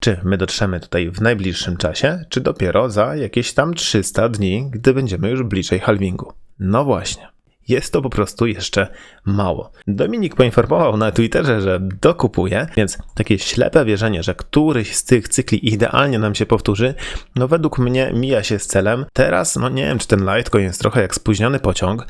Czy my dotrzemy tutaj w najbliższym czasie, czy dopiero za jakieś tam 300 dni, gdy będziemy już bliżej halvingu? No właśnie. Jest to po prostu jeszcze mało. Dominik poinformował na Twitterze, że dokupuje, więc takie ślepe wierzenie, że któryś z tych cykli idealnie nam się powtórzy, no według mnie mija się z celem. Teraz, no nie wiem, czy ten Litecoin jest trochę jak spóźniony pociąg.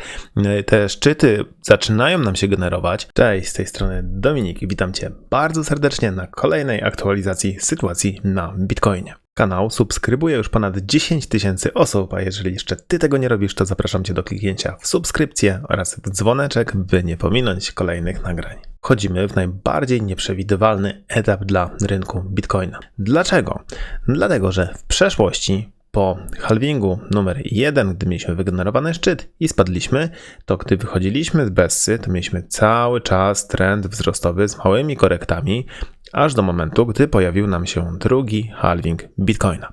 Te szczyty zaczynają nam się generować. Cześć, z tej strony Dominik witam Cię bardzo serdecznie na kolejnej aktualizacji sytuacji na Bitcoinie. Kanał subskrybuje już ponad 10 tysięcy osób, a jeżeli jeszcze Ty tego nie robisz, to zapraszam Cię do kliknięcia w subskrypcję oraz w dzwoneczek, by nie pominąć kolejnych nagrań. Wchodzimy w najbardziej nieprzewidywalny etap dla rynku Bitcoina. Dlaczego? Dlatego, że w przeszłości po halvingu numer 1, gdy mieliśmy wygenerowany szczyt i spadliśmy, to gdy wychodziliśmy z Bessy, to mieliśmy cały czas trend wzrostowy z małymi korektami, aż do momentu, gdy pojawił nam się drugi halving Bitcoina.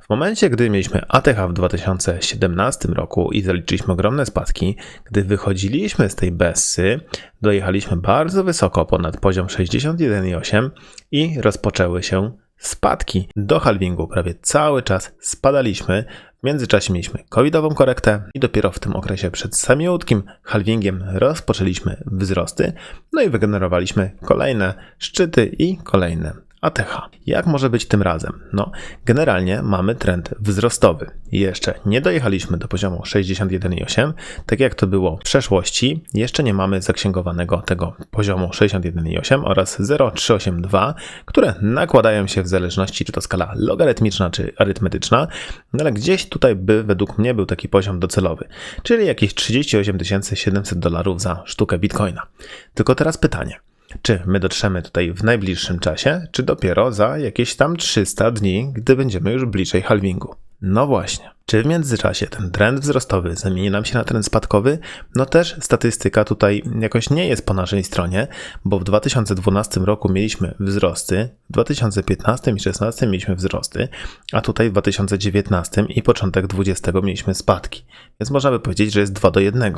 W momencie, gdy mieliśmy ATH w 2017 roku i zaliczyliśmy ogromne spadki, gdy wychodziliśmy z tej Bessy, dojechaliśmy bardzo wysoko ponad poziom 61,8 i rozpoczęły się spadki do halvingu. Prawie cały czas spadaliśmy. W międzyczasie mieliśmy covidową korektę i dopiero w tym okresie przed samiutkim halvingiem rozpoczęliśmy wzrosty, no i wygenerowaliśmy kolejne szczyty i kolejne ATH. Jak może być tym razem? No, generalnie mamy trend wzrostowy. Jeszcze nie dojechaliśmy do poziomu 61,8, tak jak to było w przeszłości. Jeszcze nie mamy zaksięgowanego tego poziomu 61,8 oraz 0,382, które nakładają się w zależności, czy to skala logarytmiczna, czy arytmetyczna, no ale gdzieś tutaj by według mnie był taki poziom docelowy, czyli jakieś 38 700 dolarów za sztukę bitcoina. Tylko teraz pytanie. Czy my dotrzemy tutaj w najbliższym czasie, czy dopiero za jakieś tam 300 dni, gdy będziemy już bliżej halvingu? No właśnie. Czy w międzyczasie ten trend wzrostowy zamieni nam się na trend spadkowy? No też statystyka tutaj jakoś nie jest po naszej stronie, bo w 2012 roku mieliśmy wzrosty, w 2015 i 2016 mieliśmy wzrosty, a tutaj w 2019 i początek 2020 mieliśmy spadki. Więc można by powiedzieć, że jest 2 do 1.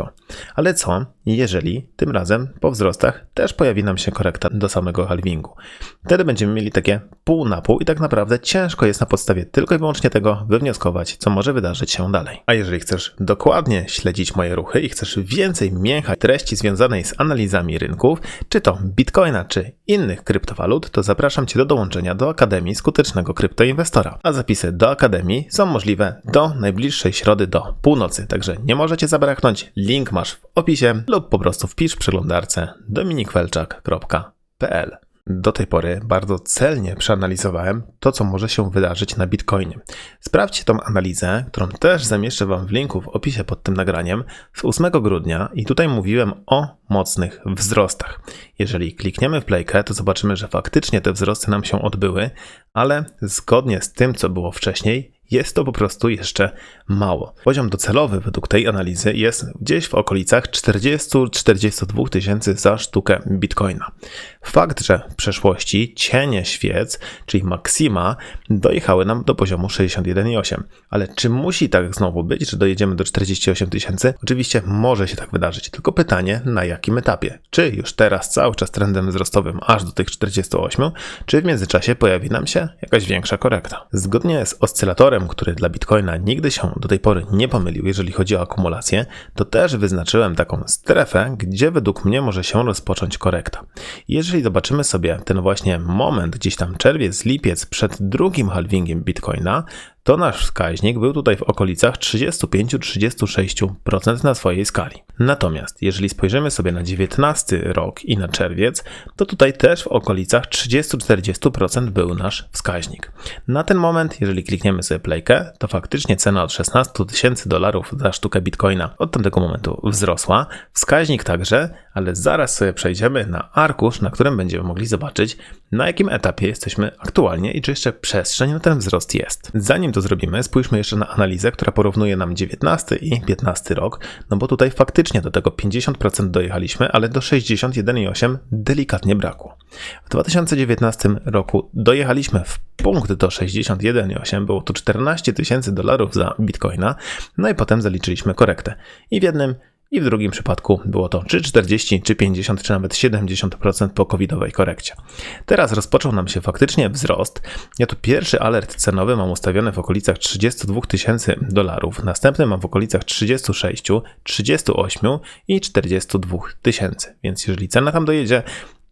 Ale co, jeżeli tym razem po wzrostach też pojawi nam się korekta do samego halvingu? Wtedy będziemy mieli takie pół na pół i tak naprawdę ciężko jest na podstawie tylko i wyłącznie tego wywnioskować, co może wydarzyć się dalej. A jeżeli chcesz dokładnie śledzić moje ruchy i chcesz więcej mięcha treści związanej z analizami rynków, czy to bitcoina, czy innych kryptowalut, to zapraszam Cię do dołączenia do Akademii Skutecznego Kryptoinwestora. A zapisy do Akademii są możliwe do najbliższej środy do północy, także nie możecie zabraknąć. Link masz w opisie lub po prostu wpisz w przeglądarce dominikwelczak.pl. Do tej pory bardzo celnie przeanalizowałem to, co może się wydarzyć na Bitcoinie. Sprawdźcie tą analizę, którą też zamieszczę Wam w linku w opisie pod tym nagraniem z 8 grudnia i tutaj mówiłem o mocnych wzrostach. Jeżeli klikniemy w playkę, to zobaczymy, że faktycznie te wzrosty nam się odbyły, ale zgodnie z tym, co było wcześniej, jest to po prostu jeszcze mało. Poziom docelowy według tej analizy jest gdzieś w okolicach 40-42 tysięcy za sztukę bitcoina. Fakt, że w przeszłości cienie świec, czyli maksima, dojechały nam do poziomu 61,8. Ale czy musi tak znowu być, że dojedziemy do 48 tysięcy? Oczywiście może się tak wydarzyć, tylko pytanie na jakim etapie? Czy już teraz cały czas trendem wzrostowym aż do tych 48, czy w międzyczasie pojawi nam się jakaś większa korekta? Zgodnie z oscylatorem, który dla Bitcoina nigdy się do tej pory nie pomylił, jeżeli chodzi o akumulację, to też wyznaczyłem taką strefę, gdzie według mnie może się rozpocząć korekta. Jeżeli zobaczymy sobie ten właśnie moment, gdzieś tam czerwiec, lipiec przed drugim halvingiem Bitcoina, to nasz wskaźnik był tutaj w okolicach 35-36% na swojej skali. Natomiast jeżeli spojrzymy sobie na 19 rok i na czerwiec, to tutaj też w okolicach 30-40% był nasz wskaźnik. Na ten moment, jeżeli klikniemy sobie playkę, to faktycznie cena od 16 tysięcy dolarów za sztukę bitcoina od tamtego momentu wzrosła. Wskaźnik także, ale zaraz sobie przejdziemy na arkusz, na którym będziemy mogli zobaczyć, na jakim etapie jesteśmy aktualnie i czy jeszcze przestrzeń na ten wzrost jest. Zanim to zrobimy, spójrzmy jeszcze na analizę, która porównuje nam 19 i 15 rok, no bo tutaj faktycznie do tego 50% dojechaliśmy, ale do 61,8 delikatnie brakło. W 2019 roku dojechaliśmy w punkt do 61,8, było to 14 tysięcy dolarów za bitcoina, no i potem zaliczyliśmy korektę. I w jednym i w drugim przypadku było to czy 40, czy 50, czy nawet 70% po covidowej korekcie. Teraz rozpoczął nam się faktycznie wzrost. Ja tu pierwszy alert cenowy mam ustawiony w okolicach 32 tysięcy dolarów, następny mam w okolicach 36, 38 i 42 tysięcy. Więc jeżeli cena tam dojedzie,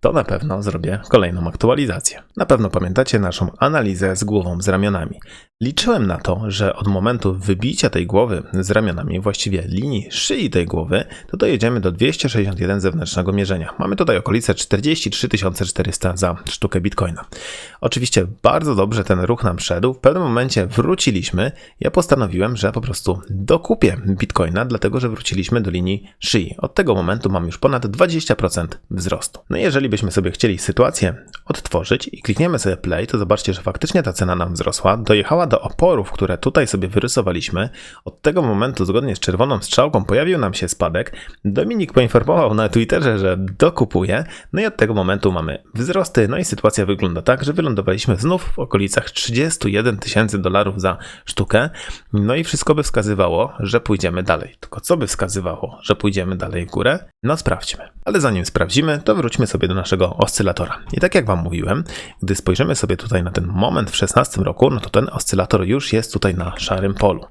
to na pewno zrobię kolejną aktualizację. Na pewno pamiętacie naszą analizę z głową z ramionami. Liczyłem na to, że od momentu wybicia tej głowy z ramionami, właściwie linii szyi tej głowy, to dojedziemy do 261 zewnętrznego mierzenia. Mamy tutaj okolice 43 400 za sztukę bitcoina. Oczywiście bardzo dobrze ten ruch nam szedł. W pewnym momencie wróciliśmy. Ja postanowiłem, że po prostu dokupię bitcoina, dlatego że wróciliśmy do linii szyi. Od tego momentu mam już ponad 20% wzrostu. No i jeżeli byśmy sobie chcieli sytuację odtworzyć i klikniemy sobie play, to zobaczcie, że faktycznie ta cena nam wzrosła, dojechała do oporów, które tutaj sobie wyrysowaliśmy. Od tego momentu, zgodnie z czerwoną strzałką, pojawił nam się spadek. Dominik poinformował na Twitterze, że dokupuje, no i od tego momentu mamy wzrosty, no i sytuacja wygląda tak, że wylądowaliśmy znów w okolicach 31 tysięcy dolarów za sztukę, no i wszystko by wskazywało, że pójdziemy dalej. Tylko co by wskazywało, że pójdziemy dalej w górę? No sprawdźmy. Ale zanim sprawdzimy, to wróćmy sobie do naszego oscylatora. I tak jak Wam mówiłem, gdy spojrzymy sobie tutaj na ten moment w 16 roku, no to ten oscylator już jest tutaj na szarym polu.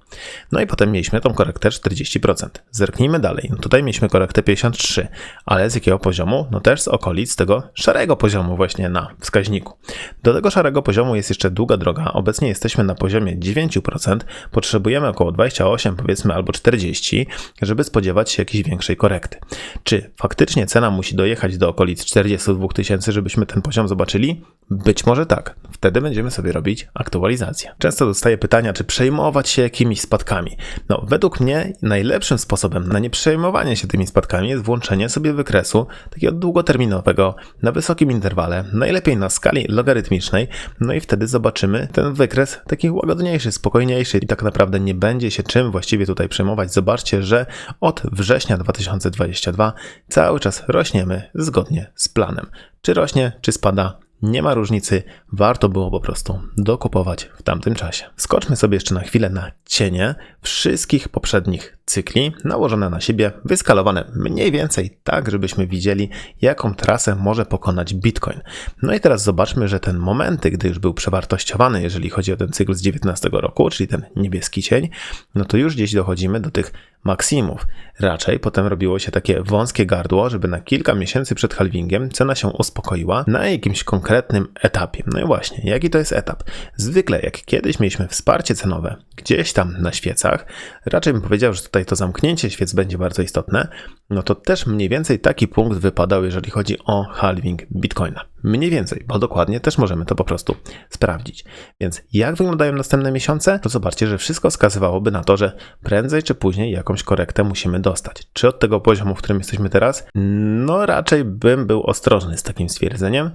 No i potem mieliśmy tą korektę 40%. Zerknijmy dalej. No tutaj mieliśmy korektę 53, ale z jakiego poziomu? No też z okolic tego szarego poziomu właśnie na wskaźniku. Do tego szarego poziomu jest jeszcze długa droga. Obecnie jesteśmy na poziomie 9%. Potrzebujemy około 28 powiedzmy albo 40, żeby spodziewać się jakiejś większej korekty. Czy faktycznie cena musi dojechać do okolic 42 tysięcy, żebyśmy ten poziom zobaczyli? Być może tak. Wtedy będziemy sobie robić aktualizację. Dostaję pytania, czy przejmować się jakimiś spadkami. No, według mnie najlepszym sposobem na nieprzejmowanie się tymi spadkami jest włączenie sobie wykresu takiego długoterminowego na wysokim interwale, najlepiej na skali logarytmicznej, no i wtedy zobaczymy ten wykres taki łagodniejszy, spokojniejszy i tak naprawdę nie będzie się czym właściwie tutaj przejmować. Zobaczcie, że od września 2022 cały czas rośniemy zgodnie z planem. Czy rośnie, czy spada, nie ma różnicy, warto było po prostu dokupować w tamtym czasie. Skoczmy sobie jeszcze na chwilę na cienie wszystkich poprzednich cykli, nałożone na siebie, wyskalowane mniej więcej tak, żebyśmy widzieli, jaką trasę może pokonać Bitcoin. No i teraz zobaczmy, że ten momenty, gdy już był przewartościowany, jeżeli chodzi o ten cykl z 19 roku, czyli ten niebieski cień, no to już gdzieś dochodzimy do tych maksimów. Raczej potem robiło się takie wąskie gardło, żeby na kilka miesięcy przed halvingiem cena się uspokoiła na jakimś konkretnym etapie. No i właśnie, jaki to jest etap? Zwykle, jak kiedyś mieliśmy wsparcie cenowe gdzieś tam na świecach, raczej bym powiedział, że tutaj to zamknięcie świec będzie bardzo istotne, no to też mniej więcej taki punkt wypadał, jeżeli chodzi o halving Bitcoina. Mniej więcej, bo dokładnie też możemy to po prostu sprawdzić. Więc jak wyglądają następne miesiące? To zobaczcie, że wszystko wskazywałoby na to, że prędzej czy później jakąś korektę musimy dostać. Czy od tego poziomu, w którym jesteśmy teraz? No raczej bym był ostrożny z takim stwierdzeniem.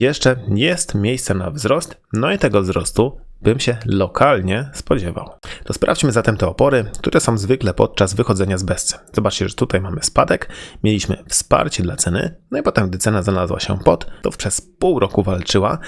Jeszcze jest miejsce na wzrost, no i tego wzrostu bym się lokalnie spodziewał. To sprawdźmy zatem te opory, które są zwykle podczas wychodzenia z bezce. Zobaczcie, że tutaj mamy spadek, mieliśmy wsparcie dla ceny, no i potem, gdy cena znalazła się pod, to przez pół roku walczyła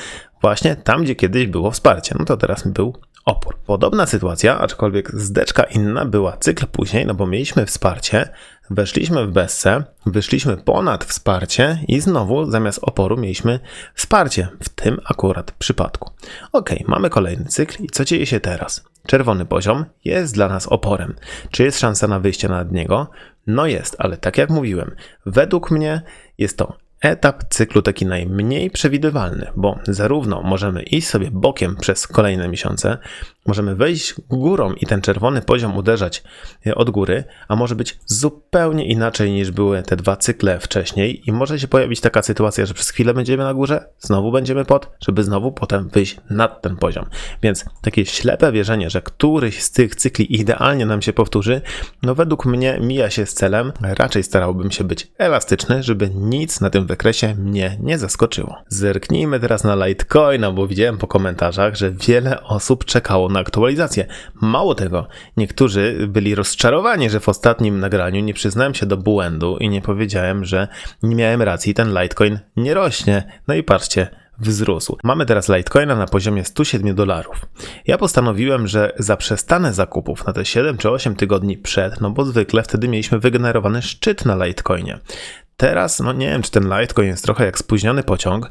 właśnie tam, gdzie kiedyś było wsparcie. No to teraz był opór. Podobna sytuacja, aczkolwiek zdeczka inna, była cykl później, no bo mieliśmy wsparcie, weszliśmy w bezce, wyszliśmy ponad wsparcie i znowu zamiast oporu mieliśmy wsparcie w tym akurat przypadku. Ok, mamy kolejny cykl i co dzieje się teraz? Czerwony poziom jest dla nas oporem. Czy jest szansa na wyjście nad niego? No jest, ale tak jak mówiłem, według mnie jest to etap cyklu taki najmniej przewidywalny, bo zarówno możemy iść sobie bokiem przez kolejne miesiące, możemy wejść górą i ten czerwony poziom uderzać e, od góry, a może być zupełnie inaczej niż były te dwa cykle wcześniej i może się pojawić taka sytuacja, że przez chwilę będziemy na górze, znowu będziemy pod, żeby znowu potem wyjść nad ten poziom. Więc takie ślepe wierzenie, że któryś z tych cykli idealnie nam się powtórzy, no według mnie mija się z celem. Raczej starałbym się być elastyczny, żeby nic na tym wykresie mnie nie zaskoczyło. Zerknijmy teraz na Litecoina, bo widziałem po komentarzach, że wiele osób czekało na aktualizację. Mało tego, niektórzy byli rozczarowani, że w ostatnim nagraniu nie przyznałem się do błędu i nie powiedziałem, że nie miałem racji, ten Litecoin nie rośnie. No i patrzcie, wzrósł. Mamy teraz Litecoina na poziomie 107 dolarów. Ja postanowiłem, że zaprzestanę zakupów na te 7 czy 8 tygodni przed, no bo zwykle wtedy mieliśmy wygenerowany szczyt na Litecoinie. Teraz, no nie wiem, czy ten Litecoin jest trochę jak spóźniony pociąg.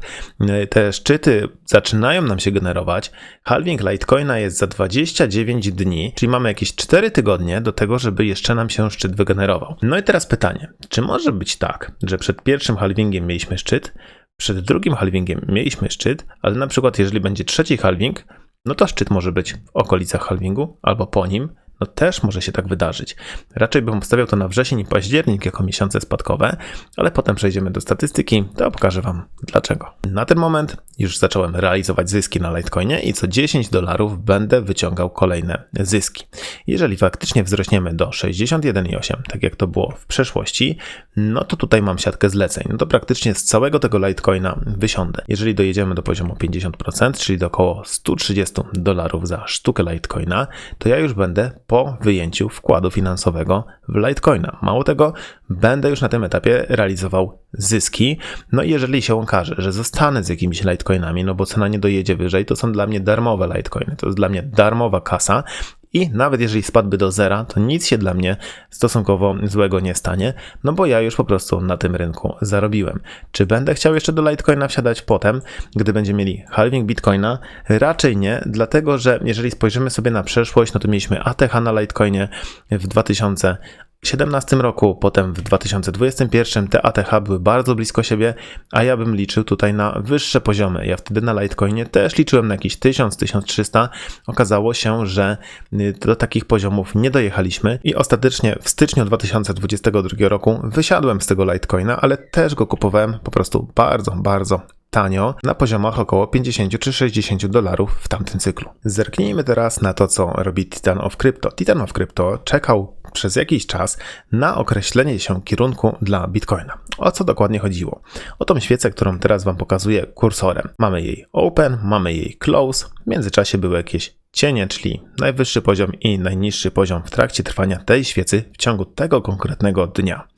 Te szczyty zaczynają nam się generować. Halving Litecoina jest za 29 dni, czyli mamy jakieś 4 tygodnie do tego, żeby jeszcze nam się szczyt wygenerował. No i teraz pytanie, czy może być tak, że przed pierwszym halvingiem mieliśmy szczyt, przed drugim halvingiem mieliśmy szczyt, ale na przykład jeżeli będzie trzeci halving, no to szczyt może być w okolicach halvingu albo po nim, no też może się tak wydarzyć. Raczej bym postawiał to na wrzesień i październik jako miesiące spadkowe, ale potem przejdziemy do statystyki, to pokażę Wam dlaczego. Na ten moment już zacząłem realizować zyski na Litecoinie i co 10 dolarów będę wyciągał kolejne zyski. Jeżeli faktycznie wzrośniemy do 61,8, tak jak to było w przeszłości, no to tutaj mam siatkę zleceń. No to praktycznie z całego tego Litecoina wysiądę. Jeżeli dojedziemy do poziomu 50%, czyli do około 130 dolarów za sztukę Litecoina, to ja już będę po wyjęciu wkładu finansowego w Litecoina. Mało tego, będę już na tym etapie realizował zyski. No i jeżeli się okaże, że zostanę z jakimiś Litecoinami, no bo cena nie dojedzie wyżej, to są dla mnie darmowe Litecoiny. To jest dla mnie darmowa kasa i nawet jeżeli spadłby do zera, to nic się dla mnie stosunkowo złego nie stanie, no bo ja już po prostu na tym rynku zarobiłem. Czy będę chciał jeszcze do Litecoina wsiadać potem, gdy będziemy mieli halving Bitcoina? Raczej nie, dlatego że jeżeli spojrzymy sobie na przeszłość, no to mieliśmy ATH na Litecoinie w 2000 2017 roku, potem w 2021 te ATH były bardzo blisko siebie, a ja bym liczył tutaj na wyższe poziomy. Ja wtedy na Litecoinie też liczyłem na jakieś 1000-1300. Okazało się, że y, do takich poziomów nie dojechaliśmy i ostatecznie w styczniu 2022 roku wysiadłem z tego Litecoina, ale też go kupowałem po prostu bardzo, bardzo tanio na poziomach około 50 czy 60 dolarów w tamtym cyklu. Zerknijmy teraz na to, co robi Titan of Crypto. Titan of Crypto czekał przez jakiś czas na określenie się kierunku dla Bitcoina. O co dokładnie chodziło? O tą świecę, którą teraz Wam pokazuję kursorem. Mamy jej open, mamy jej close, w międzyczasie były jakieś cienie, czyli najwyższy poziom i najniższy poziom w trakcie trwania tej świecy w ciągu tego konkretnego dnia.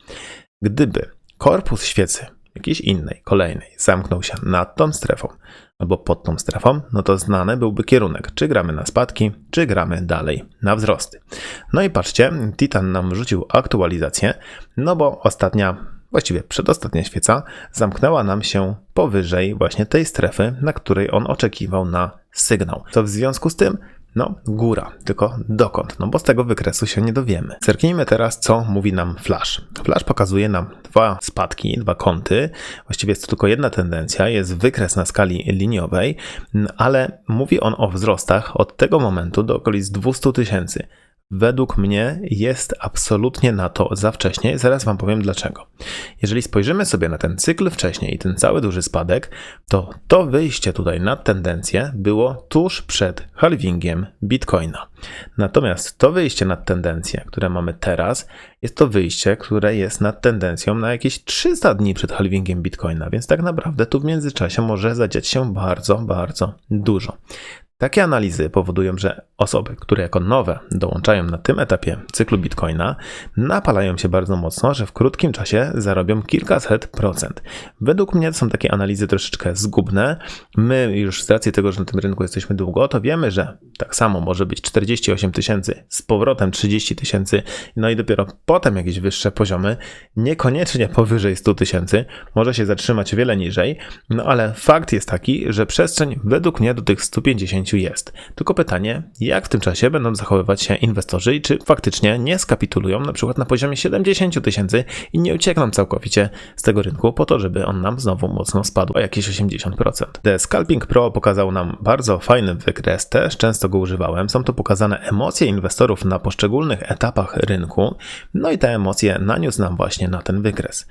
Gdyby korpus świecy jakiejś innej, kolejnej, zamknął się nad tą strefą albo pod tą strefą, no to znany byłby kierunek, czy gramy na spadki, czy gramy dalej na wzrosty. No i patrzcie, Titan nam rzucił aktualizację, no bo ostatnia, właściwie przedostatnia świeca zamknęła nam się powyżej właśnie tej strefy, na której on oczekiwał na sygnał. Co w związku z tym no, góra, tylko dokąd? No bo z tego wykresu się nie dowiemy. Zerknijmy teraz, co mówi nam Flash. Flash pokazuje nam dwa spadki, dwa kąty. Właściwie jest to tylko jedna tendencja, jest wykres na skali liniowej, ale mówi on o wzrostach od tego momentu do okolic 200 tysięcy według mnie jest absolutnie na to za wcześnie. Zaraz Wam powiem dlaczego. Jeżeli spojrzymy sobie na ten cykl wcześniej i ten cały duży spadek, to to wyjście tutaj na tendencję było tuż przed halvingiem Bitcoina. Natomiast to wyjście na tendencję, które mamy teraz, jest to wyjście, które jest nad tendencją na jakieś 300 dni przed halvingiem Bitcoina, więc tak naprawdę tu w międzyczasie może zadziać się bardzo, bardzo dużo. Takie analizy powodują, że osoby, które jako nowe dołączają na tym etapie cyklu Bitcoina, napalają się bardzo mocno, że w krótkim czasie zarobią kilkaset procent. Według mnie to są takie analizy troszeczkę zgubne. My już z racji tego, że na tym rynku jesteśmy długo, to wiemy, że tak samo może być 48 tysięcy, z powrotem 30 tysięcy, no i dopiero potem jakieś wyższe poziomy, niekoniecznie powyżej 100 tysięcy, może się zatrzymać wiele niżej, no ale fakt jest taki, że przestrzeń według mnie do tych 150 jest. Tylko pytanie, jak w tym czasie będą zachowywać się inwestorzy i czy faktycznie nie skapitulują na przykład na poziomie 70 tysięcy i nie uciekną całkowicie z tego rynku po to, żeby on nam znowu mocno spadł o jakieś 80%. The Scalping Pro pokazał nam bardzo fajny wykres, też często go używałem. Są to pokazane emocje inwestorów na poszczególnych etapach rynku, no i te emocje naniósł nam właśnie na ten wykres.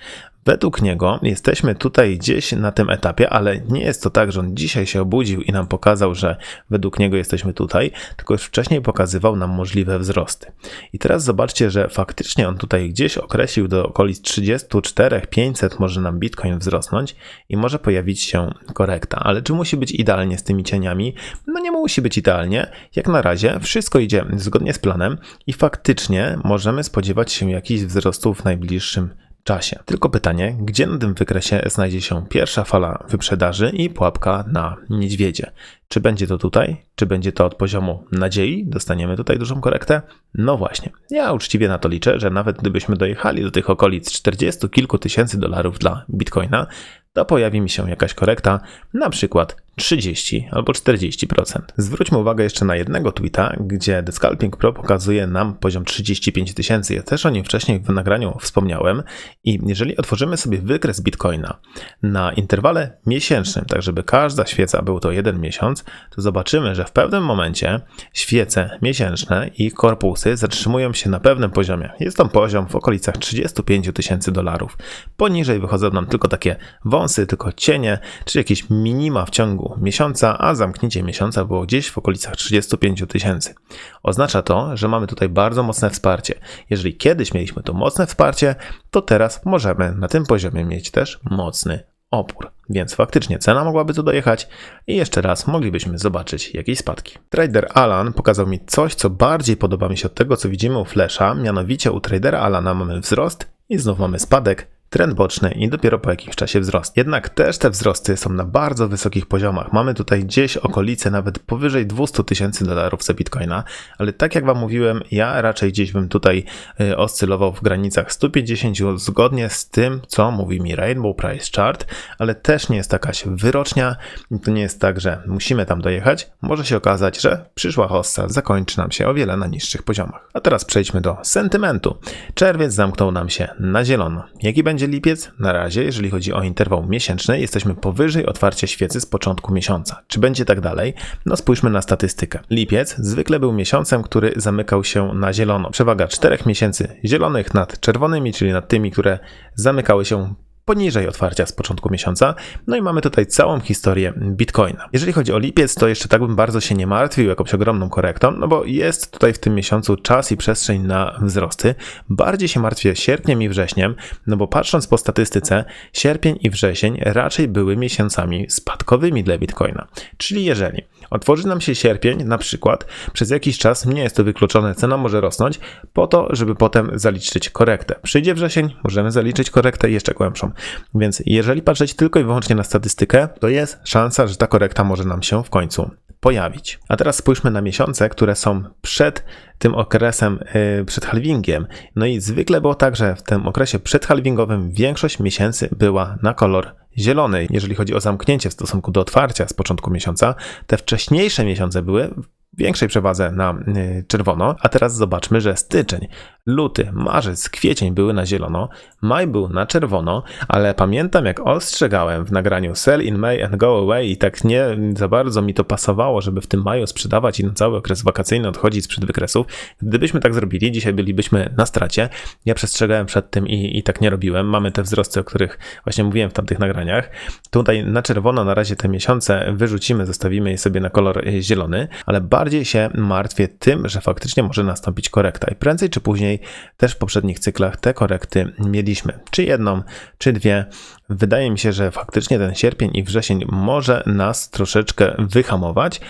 Według niego jesteśmy tutaj gdzieś na tym etapie, ale nie jest to tak, że on dzisiaj się obudził i nam pokazał, że według niego jesteśmy tutaj, tylko już wcześniej pokazywał nam możliwe wzrosty. I teraz zobaczcie, że faktycznie on tutaj gdzieś określił do okolic 34, 500 może nam Bitcoin wzrosnąć i może pojawić się korekta. Ale czy musi być idealnie z tymi cieniami? No nie musi być idealnie. Jak na razie wszystko idzie zgodnie z planem i faktycznie możemy spodziewać się jakichś wzrostów w najbliższym czasie. Tylko pytanie, gdzie na tym wykresie znajdzie się pierwsza fala wyprzedaży i pułapka na niedźwiedzie? Czy będzie to tutaj, czy będzie to od poziomu nadziei? Dostaniemy tutaj dużą korektę? No właśnie. Ja uczciwie na to liczę, że nawet gdybyśmy dojechali do tych okolic 40 kilku tysięcy dolarów dla bitcoina, to pojawi mi się jakaś korekta, na przykład 30 albo 40%. Zwróćmy uwagę jeszcze na jednego tweeta, gdzie The Scalping Pro pokazuje nam poziom 35 tysięcy. Ja też o nim wcześniej w nagraniu wspomniałem i jeżeli otworzymy sobie wykres Bitcoina na interwale miesięcznym, tak żeby każda świeca był to jeden miesiąc, to zobaczymy, że w pewnym momencie świece miesięczne i korpusy zatrzymują się na pewnym poziomie. Jest to poziom w okolicach 35 tysięcy dolarów. Poniżej wychodzą nam tylko takie wąsy, tylko cienie, czy jakieś minima w ciągu miesiąca, a zamknięcie miesiąca było gdzieś w okolicach 35 tysięcy. Oznacza to, że mamy tutaj bardzo mocne wsparcie. Jeżeli kiedyś mieliśmy to mocne wsparcie, to teraz możemy na tym poziomie mieć też mocny opór. Więc faktycznie cena mogłaby tu dojechać i jeszcze raz moglibyśmy zobaczyć jakieś spadki. Trader Alan pokazał mi coś, co bardziej podoba mi się od tego, co widzimy u Flasha, mianowicie u tradera Alana mamy wzrost i znów mamy spadek, trend boczny i dopiero po jakimś czasie wzrost. Jednak też te wzrosty są na bardzo wysokich poziomach. Mamy tutaj gdzieś okolice nawet powyżej 200 tysięcy dolarów za bitcoina, ale tak jak Wam mówiłem, ja raczej gdzieś bym tutaj y, oscylował w granicach 150 zgodnie z tym, co mówi mi Rainbow Price Chart, ale też nie jest jakaś wyrocznia. To nie jest tak, że musimy tam dojechać. Może się okazać, że przyszła hossa zakończy nam się o wiele na niższych poziomach. A teraz przejdźmy do sentymentu. Czerwiec zamknął nam się na zielono. Jaki będzie będzie lipiec? Na razie, jeżeli chodzi o interwał miesięczny, jesteśmy powyżej otwarcia świecy z początku miesiąca. Czy będzie tak dalej? No spójrzmy na statystykę. Lipiec zwykle był miesiącem, który zamykał się na zielono. Przewaga czterech miesięcy zielonych nad czerwonymi, czyli nad tymi, które zamykały się poniżej otwarcia z początku miesiąca. No i mamy tutaj całą historię Bitcoina. Jeżeli chodzi o lipiec, to jeszcze tak bym bardzo się nie martwił jakąś ogromną korektą, no bo jest tutaj w tym miesiącu czas i przestrzeń na wzrosty. Bardziej się martwię sierpniem i wrześniem, no bo patrząc po statystyce, sierpień i wrzesień raczej były miesiącami spadkowymi dla Bitcoina. Czyli jeżeli otworzy nam się sierpień, na przykład, przez jakiś czas, nie jest to wykluczone, cena może rosnąć, po to, żeby potem zaliczyć korektę. Przyjdzie wrzesień, możemy zaliczyć korektę jeszcze głębszą. Więc jeżeli patrzeć tylko i wyłącznie na statystykę, to jest szansa, że ta korekta może nam się w końcu pojawić. A teraz spójrzmy na miesiące, które są przed tym okresem, yy, przed halvingiem. No i zwykle było tak, że w tym okresie przedhalvingowym większość miesięcy była na kolor zielony. Jeżeli chodzi o zamknięcie w stosunku do otwarcia z początku miesiąca, te wcześniejsze miesiące były większej przewadze na y, czerwono, a teraz zobaczmy, że styczeń, luty, marzec, kwiecień były na zielono, maj był na czerwono, ale pamiętam jak ostrzegałem w nagraniu Sell in May and Go Away i tak nie za bardzo mi to pasowało, żeby w tym maju sprzedawać i na cały okres wakacyjny odchodzić sprzed wykresów. Gdybyśmy tak zrobili, dzisiaj bylibyśmy na stracie. Ja przestrzegałem przed tym i, i tak nie robiłem. Mamy te wzrosty, o których właśnie mówiłem w tamtych nagraniach. Tutaj na czerwono na razie te miesiące wyrzucimy, zostawimy je sobie na kolor zielony, ale bardzo bardziej się martwię tym, że faktycznie może nastąpić korekta i prędzej czy później też w poprzednich cyklach te korekty mieliśmy. Czy jedną, czy dwie. Wydaje mi się, że faktycznie ten sierpień i wrzesień może nas troszeczkę wyhamować,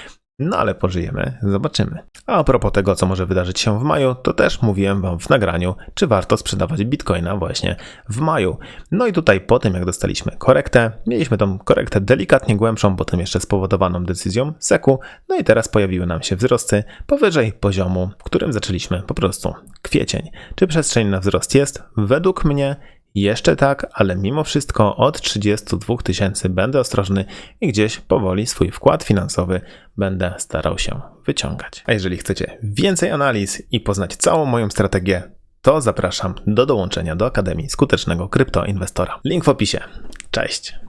no ale pożyjemy, zobaczymy. A propos tego, co może wydarzyć się w maju, to też mówiłem Wam w nagraniu, czy warto sprzedawać bitcoina właśnie w maju. No i tutaj po tym, jak dostaliśmy korektę, mieliśmy tą korektę delikatnie głębszą, potem jeszcze spowodowaną decyzją SEKU, no i teraz pojawiły nam się wzrosty powyżej poziomu, w którym zaczęliśmy po prostu kwiecień. Czy przestrzeń na wzrost jest? Według mnie jeszcze tak, ale mimo wszystko od 32 tysięcy będę ostrożny i gdzieś powoli swój wkład finansowy będę starał się wyciągać. A jeżeli chcecie więcej analiz i poznać całą moją strategię, to zapraszam do dołączenia do Akademii Skutecznego Kryptoinwestora. Link w opisie. Cześć!